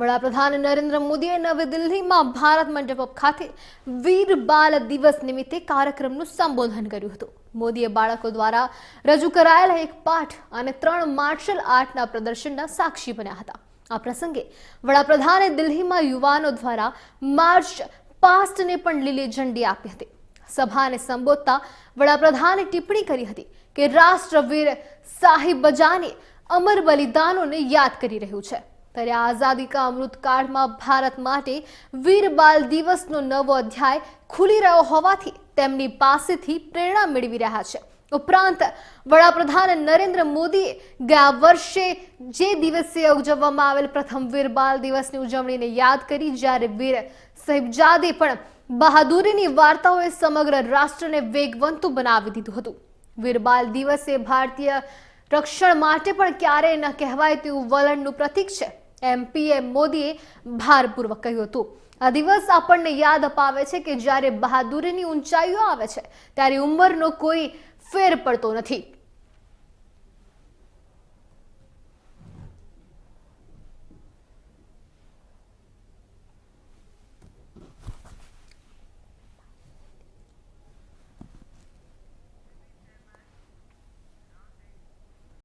વડાપ્રધાન નરેન્દ્ર મોદીએ નવી દિલ્હીમાં ભારત મંડપ ખાતે વીર બાલ દિવસ નિમિત્તે કાર્યક્રમનું સંબોધન કર્યું હતું. મોદીએ બાળકો દ્વારા રજૂ કરાયેલા એક પાઠ અને ત્રણ માર્શલ આર્ટના પ્રદર્શનના સાક્ષી બન્યા હતા. આ પ્રસંગે વડાપ્રધાને દિલ્હીમાં યુવાનો દ્વારા માર્ચ પાસ્ટને પણ લીલી ઝંડી આપી હતી. સભાને સંબોધતા વડાપ્રધાને ટિપ્પણી કરી હતી કે રાષ્ટ્રવીર સાહિબ બજાને અમર બલિદાનોને યાદ કરી રહ્યું છે. ત્યારે આઝાદી કા અમૃત ભારત માટે વીર બાલ દિવસનો નવો અધ્યાય ખુલી રહ્યો હોવાથી તેમની પાસેથી પ્રેરણા મેળવી રહ્યા છે. ઉપરાંત, વડાપ્રધાન નરેન્દ્ર મોદીએ ગયા વર્ષે જે દિવસે ઉજવવામાં આવેલ પ્રથમ વીર બાલ દિવસની ઉજવણીને યાદ કરી, જ્યારે વીર સાહેબજાદે પણ બહાદુરીની વાર્તાઓએ સમગ્ર રાષ્ટ્રને વેગવંતું બનાવી દીધું હતું. વીર બાલ દિવસે ભારતીય રક્ષણ માટે પણ ક્યારેય ન કહેવાય તેવું વલણનું પ્રતીક છે. એમ પીએમ મોદીએ ભારપૂર્વક કહ્યું હતું. આ દિવસ આપણને યાદ અપાવે છે કે જ્યારે બહાદુરીની ઊંચાઈઓ આવે છે, ત્યારે ઉંમરનો કોઈ ફેર પડતો નથી.